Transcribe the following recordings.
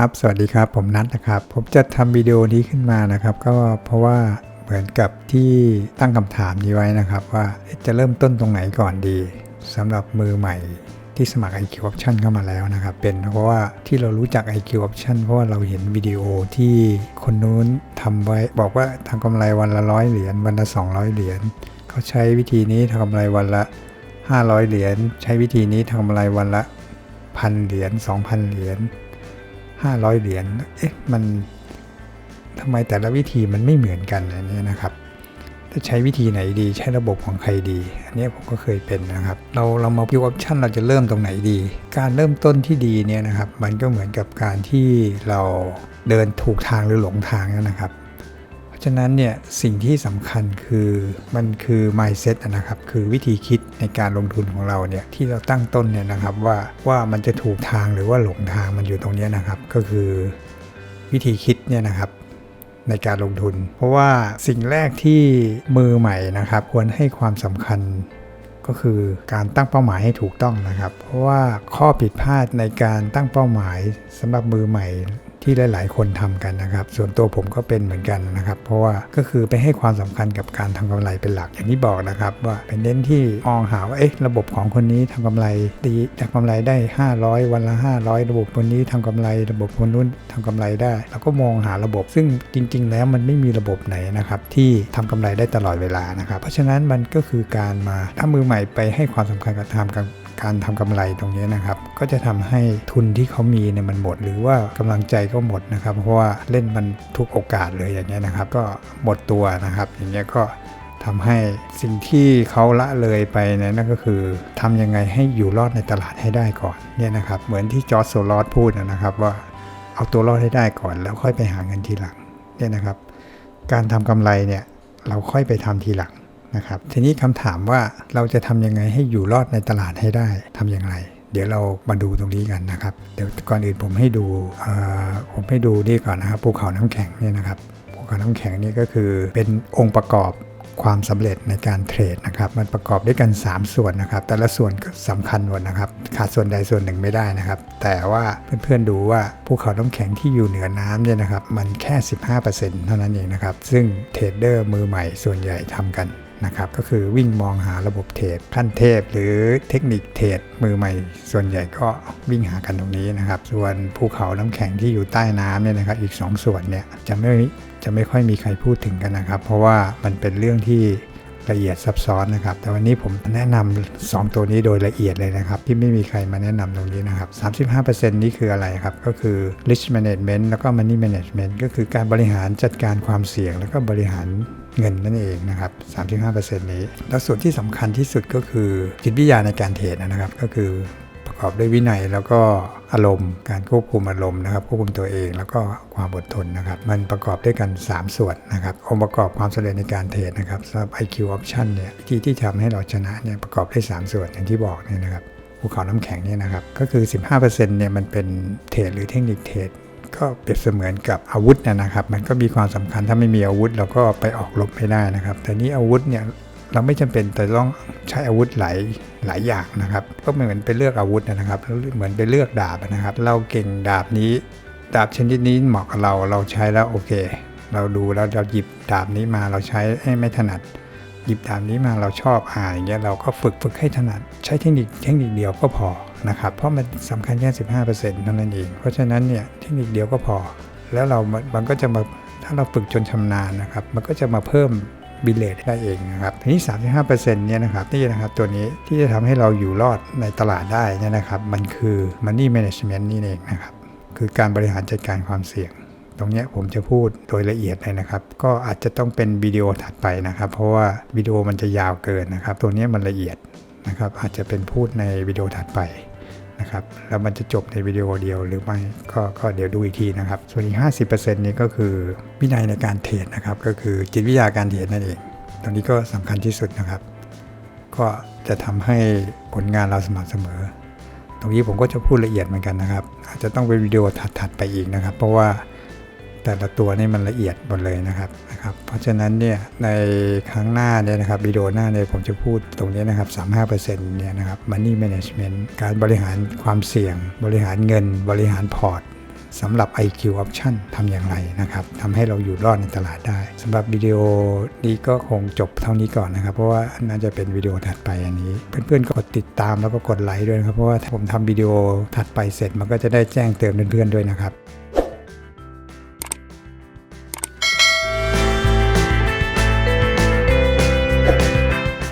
ครับ สวัสดีครับ ผมนัทนะครับ ผมจะทำวิดีโอนี้ขึ้นมานะครับ ก็เพราะว่าเหมือนกับที่ตั้งคำถามนี้ไว้นะครับ ว่าจะเริ่มต้นตรงไหนก่อนดีสำหรับมือใหม่ที่สมัคร IQ Option เข้ามาแล้วนะครับ เป็นเพราะว่าที่เรารู้จัก IQ Option เพราะว่าเราเห็นวิดีโอที่คนนู้นทำไว้ บอกว่าทำกำไรวันละร้อยเหรียญวันละ 200 เหรียญเขาใช้วิธีนี้ทำกำไรวันละ 500 เหรียญใช้วิธีนี้ทำกำไรวันละพันเหรียญ2,000 เหรียญ 500 เหรียญ เอ๊ะ มันทำไมแต่ละวิธีมันไม่เหมือนกันอันนี้นะครับ จะใช้วิธีไหนดี ใช้ระบบของใครดี อันนี้ผมก็เคยเป็นนะครับ เราเรามาพิวออปชันเราจะเริ่มตรงไหนดี การเริ่มต้นที่ดีเนี่ยนะครับ มันก็เหมือนกับการที่เราเดินถูกทางหรือหลงทางนะครับ ราะฉะนั้นเนี่ยสิ่งที่สำคัญคือมันคือ mindset นะครับ คือวิธีคิดในการลงทุนของเราเนี่ยที่เราตั้งต้นเนี่ยนะครับว่าว่ามันจะถูกทางหรือว่าหลงทางมันอยู่ตรงนี้นะครับ ก็คือวิธีคิดเนี่ยนะครับในการลงทุน เพราะว่าสิ่งแรกที่มือใหม่นะครับ ควรให้ความสำคัญก็คือการตั้งเป้าหมายให้ถูกต้องนะครับ เพราะว่าข้อผิดพลาดในการตั้งเป้าหมายสำหรับมือใหม่ ที่หลาย ๆ คนทำกันนะครับ ส่วนตัวผมก็เป็นเหมือนกันนะครับ เพราะว่าก็คือไปให้ความสำคัญกับการทำกำไรเป็นหลัก อย่างที่บอกนะครับ ว่าเป็นเน้นที่มองหาว่าเอ๊ะระบบของคนนี้ทำกำไรดีจากำไรได้ 500 วันละ 500 ระบบคนนี้ทำกำไร ระบบคนนู้นทำกำไรได้เราก็มองหาระบบ ซึ่งจริง ๆ แล้วมันไม่มีระบบไหนนะครับที่ทำกำไรได้ตลอดเวลานะครับ เพราะฉะนั้นมันก็คือการมาถ้ามือใหม่ไปให้ความสำคัญกับทำกับ การทำกำไรตรงนี้นะครับ ก็จะทำให้ทุนที่เขามีเนี่ยมันหมด หรือว่ากำลังใจก็หมดนะครับ เพราะว่าเล่นมันทุกโอกาสเลยอย่างเงี้ยนะครับ ก็หมดตัวนะครับ อย่างเงี้ยก็ทำให้สิ่งที่เขาละเลยไปเนี่ยนั่นก็คือทำยังไงให้อยู่รอดในตลาดให้ได้ก่อนเนี่ยนะครับ เหมือนที่จอร์จโซลอสพูดนะครับว่าเอาตัวรอดให้ได้ก่อน แล้วค่อยไปหาเงินทีหลังเนี่ยนะครับ การทำกำไรเนี่ยเราค่อยไปทำทีหลัง นะครับ ทีนี้คำถามว่าเราจะทำยังไงให้อยู่รอดในตลาดให้ได้ทำอย่างไร เดี๋ยวเรามาดูตรงนี้กันนะครับ เดี๋ยวก่อนอื่นผมให้ดูผมให้ดูนี่ก่อนนะครับภูเขาน้ำแข็งนี่นะครับภูเขาน้ำแข็งนี่ก็คือเป็นองค์ประกอบความสำเร็จในการเทรดนะครับ มันประกอบด้วยกัน 3 ส่วนนะครับ แต่ละส่วนสำคัญหมดนะครับ ขาดส่วนใดส่วนหนึ่งไม่ได้นะครับ แต่ว่าเพื่อนๆดูว่าภูเขาน้ำแข็งที่อยู่เหนือน้ำเนี่ยนะครับ มันแค่ 15%เท่านั้นเองนะครับ ซึ่งเทรดเดอร์มือใหม่ส่วนใหญ่ทำกัน นะครับก็คือวิ่งมองหาระบบเทรดขั้นเทพ หรือเทคนิคเทรดมือใหม่ ส่วนใหญ่ก็วิ่งหากันตรงนี้นะครับ ส่วนภูเขาน้ำแข็งที่อยู่ใต้น้ำเนี่ยนะครับอีก 2 ส่วนเนี่ยจะไม่จะไม่ค่อยมีใครพูดถึงกันนะครับ เพราะว่ามันเป็นเรื่องที่ละเอียดซับซ้อนนะครับ แต่วันนี้ผมแนะนำ2ตัวนี้โดยละเอียดเลยนะครับ ที่ไม่มีใครมาแนะนำตรงนี้นะครับ 35%นี้คืออะไรครับ ก็คือ risk management แล้วก็ money management ก็คือการบริหารจัดการความเสี่ยง แล้วก็บริหาร เงินนั่นเองนะครับ 35%นี้ แล้วส่วนที่สำคัญที่สุดก็คือจิตวิทยาในการเทรดนะครับ ก็คือประกอบด้วยวินัยแล้วก็อารมณ์การควบคุมอารมณ์นะครับควบคุมตัวเองแล้วก็ความอดทนนะครับ มันประกอบด้วยกัน 3 ส่วนนะครับองค์ประกอบความสำเร็จในการเทรดนะครับสำหรับ IQ option เนี่ยวิธีที่ทำให้เราชนะเนี่ยประกอบด้วย 3 ส่วนอย่างที่บอกเนี่ยนะครับภูเขาน้ำแข็งเนี่ยนะครับก็คือ 15%เนี่ยมันเป็นเทรดหรือเทคนิคเทรด ก็เปรียบเสมือนกับอาวุธนะครับ มันก็มีความสำคัญถ้าไม่มีอาวุธ เราก็ไปออกรบไม่ได้นะครับ แต่นี้อาวุธเนี่ยเราไม่จำเป็นแต่ต้องใช้อาวุธหลายหลายอย่างนะครับ ก็เหมือนไปเลือกอาวุธนะครับ เหมือนไปเลือกดาบนะครับ เราเก่งดาบนี้ ดาบชนิดนี้เหมาะกับเรา เราใช้แล้วโอเค เราดูแล้วเราหยิบดาบนี้มาเราใช้ให้ไม่ถนัด หยิบดาบนี้มาเราชอบอ่าอย่างเงี้ยเราก็ฝึกฝึกให้ถนัด ใช้เทคนิคเทคนิคเดียวก็พอ นะครับ เพราะมันสำคัญแค่ 15%เท่านั้นเอง เพราะฉะนั้นเนี่ยเทคนิคเดียวก็พอ แล้วเรามันก็จะมาถ้าเราฝึกจนชำนาญนะครับ มันก็จะมาเพิ่มบิเลตได้เองนะครับทีนี้ 35%เนี่ยนะครับนี่นะครับตัวนี้ที่จะทำให้เราอยู่รอดในตลาดได้นี่นะครับ มันคือ Money Management นี่เองนะครับ คือการบริหารจัดการความเสี่ยง ตรงนี้ผมจะพูดโดยละเอียดเลยนะครับ ก็อาจจะต้องเป็นวิดีโอถัดไปนะครับ เพราะว่าวิดีโอมันจะยาวเกินนะครับ ตัวนี้มันละเอียด นะครับ อาจจะเป็นพูดในวิดีโอถัดไปนะครับ แล้วมันจะจบในวิดีโอเดียวหรือไม่ก็ก็เดี๋ยวดูอีกทีนะครับ ส่วนอีก 50%นี้ก็คือวินัยในการเทรดนะครับ ก็คือจิตวิทยาการเทรดนั่นเอง ตรงนี้ก็สำคัญที่สุดนะครับ ก็จะทำให้ผลงานเราสม่ำเสมอ ตรงนี้ผมก็จะพูดละเอียดเหมือนกันนะครับ อาจจะต้องเป็นวิดีโอถัดๆไปอีกนะครับ เพราะว่า แต่ละตัวนี่มันละเอียดหมดเลยนะครับนะครับ เพราะฉะนั้นเนี่ยในครั้งหน้าเนี่ยนะครับวิดีโอหน้าเนี่ยผมจะพูดตรงนี้นะครับ 35%เนี่ยนะครับ Money Management การบริหารความเสี่ยง บริหารเงิน บริหารพอร์ตสำหรับ IQ Option ทำอย่างไรนะครับทำให้เราอยู่รอดในตลาดได้สำหรับวิดีโอนี้ก็คงจบเท่านี้ก่อนนะครับ เพราะว่าน่าจะเป็นวิดีโอถัดไปอันนี้ เพื่อนๆก็กดติดตามแล้วก็กดไลค์ด้วยนะครับ เพราะว่าถ้าผมทำวิดีโอถัดไปเสร็จมันก็จะได้แจ้งเตือนเพื่อนๆด้วยนะครับ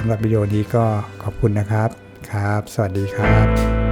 สำหรับวิดีโอนี้ก็ขอบคุณนะครับครับ สวัสดีครับ